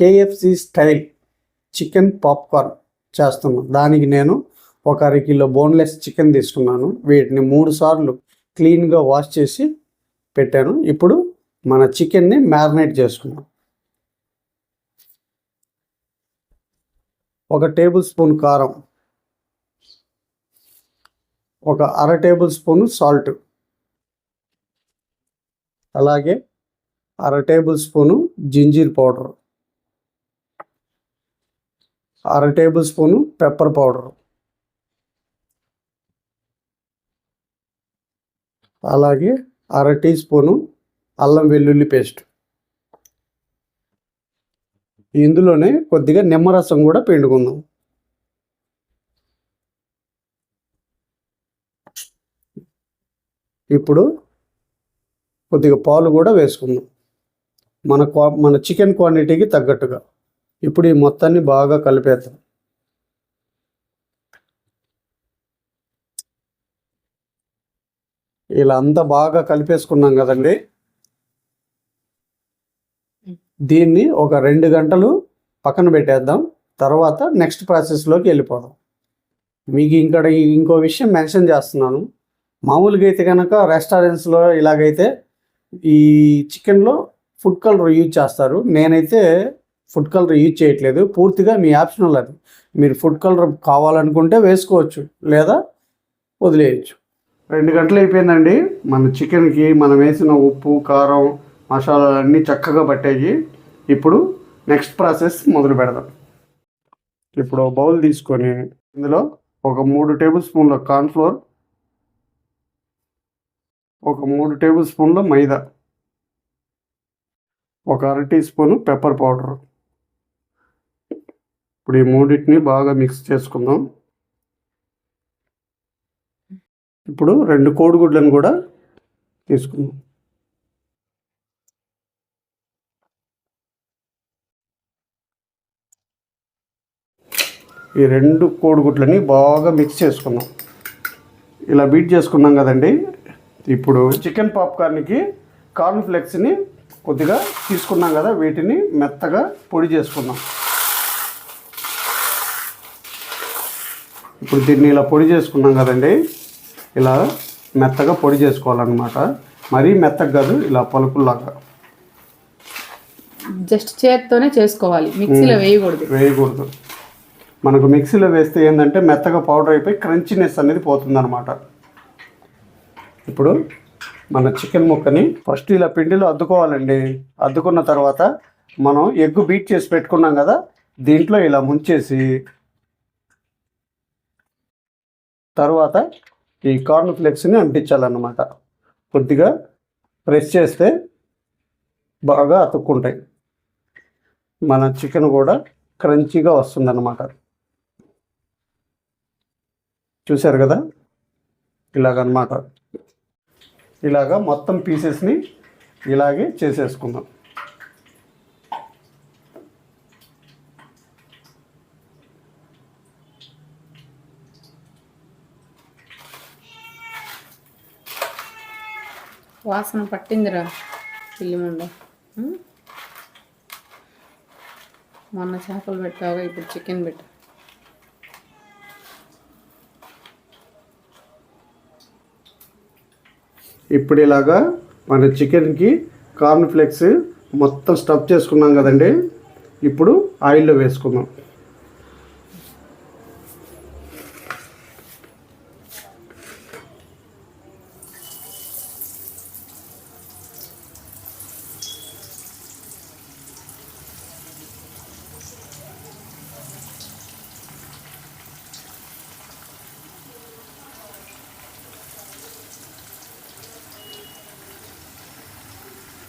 KFC style chicken popcorn చేస్తున్నాను దానికి నేను ఒక అర కిలో బోన్లెస్ చికెన్ తీసుకున్నాను. వీటిని మూడు సార్లు క్లీన్గా వాష్ చేసి పెట్టాను. ఇప్పుడు మన చికెన్ని మ్యారినేట్ చేసుకున్నాం. ఒక టేబుల్ స్పూన్ కారం. ఒక అర టేబుల్ స్పూన్ సాల్ట్ అలాగే అర టేబుల్ స్పూను జింజీర్ పౌడర్ అర టేబుల్ స్పూను పెప్పర్ పౌడర్. అలాగే అర టీ స్పూను అల్లం వెల్లుల్లి పేస్ట్. ఇందులోనే కొద్దిగా నిమ్మరసం కూడా పిండుకుందాం. ఇప్పుడు కొద్దిగా పాలు కూడా వేసుకుందాం. మన క్వా మన చికెన్ క్వాంటిటీకి తగ్గట్టుగా. ఇప్పుడు ఈ మొత్తాన్ని బాగా కలిపేద్దాం. ఇలా అంతా బాగా కలిపేసుకున్నాం కదండి. దీన్ని ఒక రెండు గంటలు పక్కన పెట్టేద్దాం. తర్వాత నెక్స్ట్ ప్రాసెస్లోకి వెళ్ళిపోదాం. మీకు ఇక్కడ ఇంకో విషయం మెన్షన్ చేస్తున్నాను. మామూలుగా అయితే కనుక రెస్టారెంట్స్లో ఇలాగైతే ఈ చికెన్లో ఫుడ్ కలర్ యూజ్ చేస్తారు. నేనైతే ఫుడ్ కలర్ యూజ్ చేయట్లేదు. పూర్తిగా మీ ఆప్షనల్ అది. మీరు ఫుడ్ కలర్ కావాలనుకుంటే వేసుకోవచ్చు లేదా వదిలేయచ్చు. రెండు గంటలు అయిపోయిందండి. మన చికెన్కి మనం వేసిన ఉప్పు కారం మసాలాలు అన్నీ చక్కగా పట్టేవి ఇప్పుడు నెక్స్ట్ ప్రాసెస్ మొదలు పెడదాం. ఇప్పుడు బౌల్ తీసుకొని ఇందులో ఒక మూడు టేబుల్ స్పూన్ల కార్న్ఫ్లోర్ ఒక మూడు టేబుల్ స్పూన్ల మైదా ఒక అర టీ స్పూను పెప్పర్ పౌడర్. ఇప్పుడు ఈ మూడింటిని బాగా మిక్స్ చేసుకుందాం. ఇప్పుడు రెండు కోడిగుడ్లను కూడా తీసుకుందాం. ఈ రెండు కోడిగుడ్లని బాగా మిక్స్ చేసుకుందాం. ఇలా బీట్ చేసుకున్నాం కదండి. ఇప్పుడు చికెన్ పాప్కార్న్కి కార్న్ఫ్లెక్స్ని కొద్దిగా తీసుకున్నాం కదా వీటిని మెత్తగా పొడి చేసుకుందాం. ఇప్పుడు దీన్ని ఇలా పొడి చేసుకున్నాం కదండి. ఇలా మెత్తగా పొడి చేసుకోవాలన్నమాట. మరీ మెత్తగా కాదు ఇలా పలుకుల్లాగా. జస్ట్ చేత్తోనే చేసుకోవాలి. మిక్సీలో వేయకూడదు. వేయకూడదు. మనకు మిక్సీలో వేస్తే ఏంటంటే మెత్తగా పౌడర్ అయిపోయి క్రంచినెస్ అనేది పోతుందన్నమాట. ఇప్పుడు మన చికెన్ ముక్కని ఫస్ట్ ఇలా పిండిలో అద్దుకోవాలండి. అద్దుకున్న తర్వాత మనం ఎగ్ బీట్ చేసి పెట్టుకున్నాం కదా దీంట్లో ఇలా ముంచేసి తర్వాత ఈ కార్న్ ఫ్లేక్స్ని అంటించాలన్నమాట. కొద్దిగా ప్రెస్ చేస్తే బాగా అతుక్కుంటాయి. మన చికెన్ కూడా క్రంచీగా వస్తుందన్నమాట. చూశారు కదా? ఇలాగనమాట ఇలాగా మొత్తం పీసెస్ని ఇలాగే చేసేసుకుందాం. వాసన పట్టిందిరా పిల్లిముండ మొన్న చేపలు పెట్టావుగా ఇప్పుడు చికెన్ పెట్టా. ఇప్పుడు ఇలాగా మన చికెన్కి కార్న్ఫ్లెక్స్ మొత్తం స్టఫ్ చేసుకున్నాం కదండి. ఇప్పుడు ఆయిల్లో వేసుకుందాం.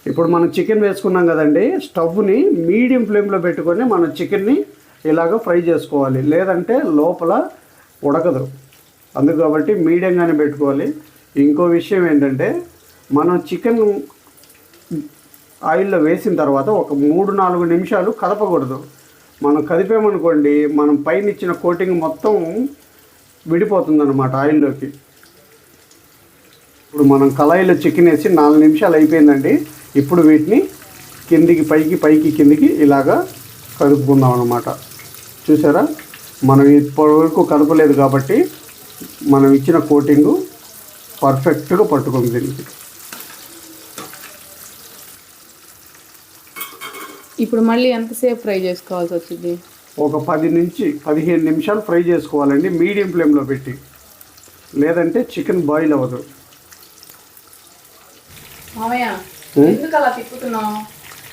ఇప్పుడు మనం చికెన్ వేసుకున్నాం కదండి స్టవ్ని మీడియం ఫ్లేమ్లో పెట్టుకొని మనం చికెన్ని ఇలాగ ఫ్రై చేసుకోవాలి. లేదంటే లోపల ఉడకదు. అందుకు కాబట్టి మీడియంగానే పెట్టుకోవాలి. ఇంకో విషయం ఏంటంటే మనం చికెన్ ఆయిల్లో వేసిన తర్వాత ఒక మూడు నాలుగు నిమిషాలు కదపకూడదు. మనం కదిపామనుకోండి మనం పైన ఇచ్చిన కోటింగ్ మొత్తం విడిపోతుందన్నమాట ఆయిల్లోకి. ఇప్పుడు మనం కళాయిలో చికెన్ వేసి నాలుగు నిమిషాలు అయిపోయిందండి. ఇప్పుడు వీటిని కిందికి పైకి పైకి కిందికి ఇలాగా కలుపుకుందాం అన్నమాట. చూసారా? మనం ఇప్పటి వరకు కలపలేదు కాబట్టి మనం ఇచ్చిన కోటింగు పర్ఫెక్ట్గా పట్టుకుంది దీనికి. ఇప్పుడు మళ్ళీ ఎంతసేపు ఫ్రై చేసుకోవాల్సి వచ్చింది? ఒక పది నుంచి పదిహేను నిమిషాలు ఫ్రై చేసుకోవాలండి మీడియం ఫ్లేమ్లో పెట్టి. లేదంటే చికెన్ బాయిల్ అవ్వదు. మామయ్య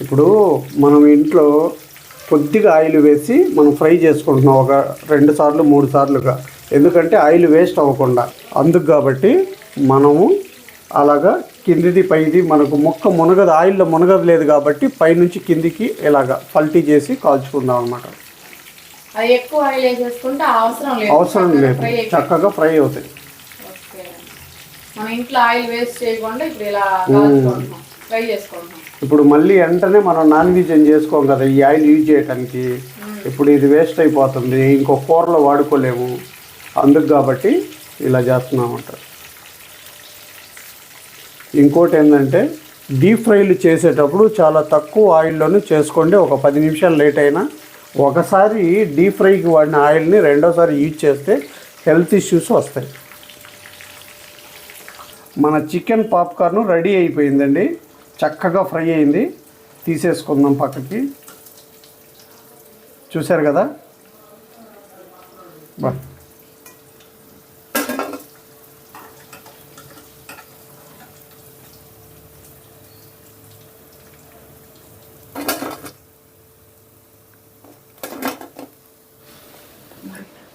ఇప్పుడు మనం ఇంట్లో కొద్దిగా ఆయిల్ వేసి మనం ఫ్రై చేసుకుంటున్నాం ఒక రెండు సార్లు మూడు సార్లుగా. ఎందుకంటే ఆయిల్ వేస్ట్ అవ్వకుండా. అందుకు కాబట్టి మనము అలాగా కిందిది పైది మనకు మొక్క మునగదు ఆయిల్లో మునగదు లేదు కాబట్టి పైనుంచి కిందికి ఇలాగా పల్టీ చేసి కాల్చుకుందాం అనమాట అవసరం లేదు. చక్కగా ఫ్రై అవుతాయి. మన ఇంట్లో ఆయిల్ వేస్ట్ చేయకుండా ఇప్పుడు ఇలా ఫ్రై చేసుకుంటున్నాం ఇప్పుడు మళ్ళీ వెంటనే మనం నాన్ వెజ్ ఏం చేసుకోం కదా ఈ ఆయిల్ యూజ్ చేయడానికి ఇప్పుడు ఇది వేస్ట్ అయిపోతుంది ఇంకో కూరలో వాడుకోలేము. అందుకు కాబట్టి ఇలా చేస్తున్నామంట. ఇంకోటి ఏంటంటే డీప్ ఫ్రైలు చేసేటప్పుడు చాలా తక్కువ ఆయిల్లోనే చేసుకోండి. ఒక పది నిమిషాలు లేట్ అయినా ఒకసారి డీప్ ఫ్రైకి వాడిన ఆయిల్ని రెండోసారి యూజ్ చేస్తే హెల్త్ ఇష్యూస్ వస్తాయి. మన చికెన్ పాప్కార్న్ రెడీ అయిపోయిందండి. చక్కగా ఫ్రై అయింది. తీసేసుకుందాం పక్కకి. చూశారు కదా? బా.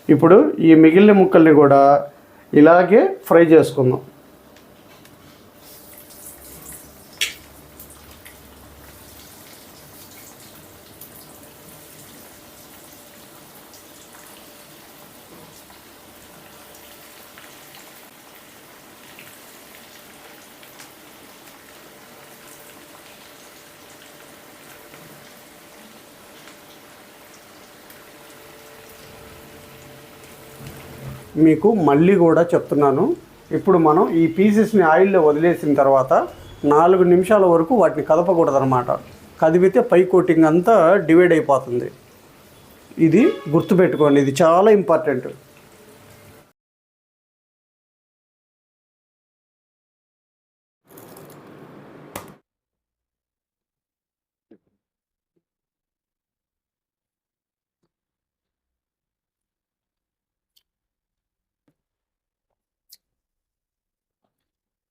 ఇప్పుడు ఈ మిగిలిన ముక్కల్ని కూడా ఇలాగే ఫ్రై చేసుకుందాం. మీకు మళ్ళీ కూడా చెప్తున్నాను. ఇప్పుడు మనం ఈ పీసెస్ని ఆయిల్లో వదిలేసిన తర్వాత నాలుగు నిమిషాల వరకు వాటిని కదపకూడదనమాట కదిపితే పై కోటింగ్ అంతా డివైడ్ అయిపోతుంది. ఇది గుర్తుపెట్టుకోండి ఇది చాలా ఇంపార్టెంట్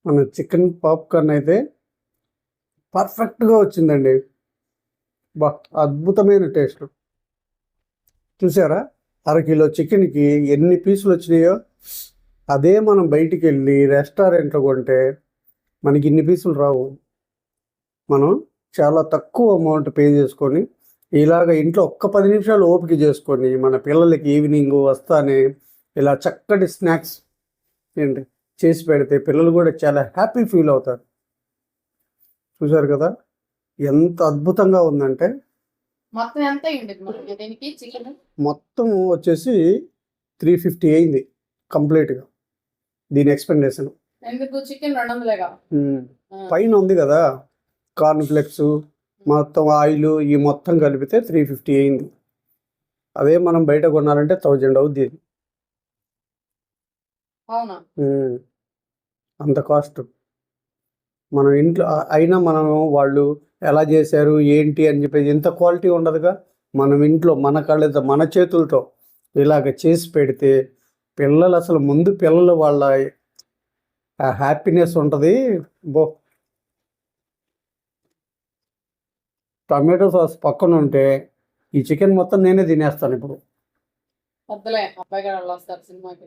మన చికెన్ పాప్కార్న్ అయితే పర్ఫెక్ట్గా వచ్చిందండి. బా అద్భుతమైన టేస్ట్. చూసారా? అరకిలో చికెన్కి ఎన్ని పీసులు వచ్చినాయో? అదే మనం బయటికి వెళ్ళి రెస్టారెంట్లో కొంటే మనకి ఇన్ని పీసులు రావు. మనం చాలా తక్కువ అమౌంట్ పే చేసుకొని ఇలాగ ఇంట్లో ఒక్క పది నిమిషాలు ఓపిక చేసుకొని మన పిల్లలకి ఈవినింగ్ వస్తానే ఇలా చక్కటి స్నాక్స్ ఏంటి? చేసి పెడితే పిల్లలు కూడా చాలా హ్యాపీ ఫీల్ అవుతారు. చూసారు కదా? ఎంత అద్భుతంగా ఉందంటే మొత్తం వచ్చేసి త్రీ ఫిఫ్టీ అయింది కంప్లీట్గా దీని ఎక్స్పెండేషన్. పైన ఉంది కదా? కార్న్ ఫ్లెక్స్ మొత్తం ఆయిల్ ఈ మొత్తం కలిపితే త్రీ ఫిఫ్టీ అయింది. అదే మనం బయట కొన్నారంటే థౌజండ్ అవుద్ది. అంత కాస్ట్. మనం ఇంట్లో అయినా మనం వాళ్ళు ఎలా చేశారు ఏంటి అని చెప్పేసి ఇంత క్వాలిటీ ఉండదుగా. మనం ఇంట్లో మన కళ్ళతో మన చేతులతో ఇలాగ చేసి పెడితే పిల్లలు అసలు ముందు పిల్లలు వాళ్ళ హ్యాపీనెస్ ఉంటుంది. బో. టమాటో సాస్ పక్కన ఉంటే ఈ చికెన్ మొత్తం నేనే తినేస్తాను ఇప్పుడు. వద్దులే అబ్బాయి గారు వాళ్ళు వస్తారు సినిమాకి.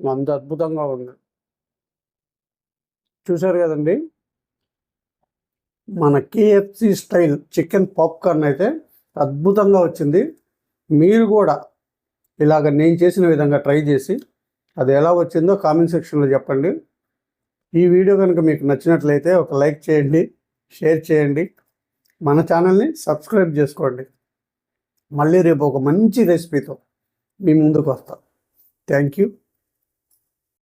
అంత అద్భుతంగా ఉంది. చూశారు కదండి? మన కేఎఫ్సి స్టైల్ చికెన్ పాప్కార్న్ అయితే అద్భుతంగా వచ్చింది. మీరు కూడా ఇలాగ నేను చేసిన విధంగా ట్రై చేసి అది ఎలా వచ్చిందో కామెంట్ సెక్షన్లో చెప్పండి. ఈ వీడియో కనుక మీకు నచ్చినట్లయితే ఒక లైక్ చేయండి షేర్ చేయండి మన ఛానల్ని సబ్స్క్రైబ్ చేసుకోండి. మళ్ళీ రేపు ఒక మంచి రెసిపీతో మీ ముందుకు వస్తాం. Thank you.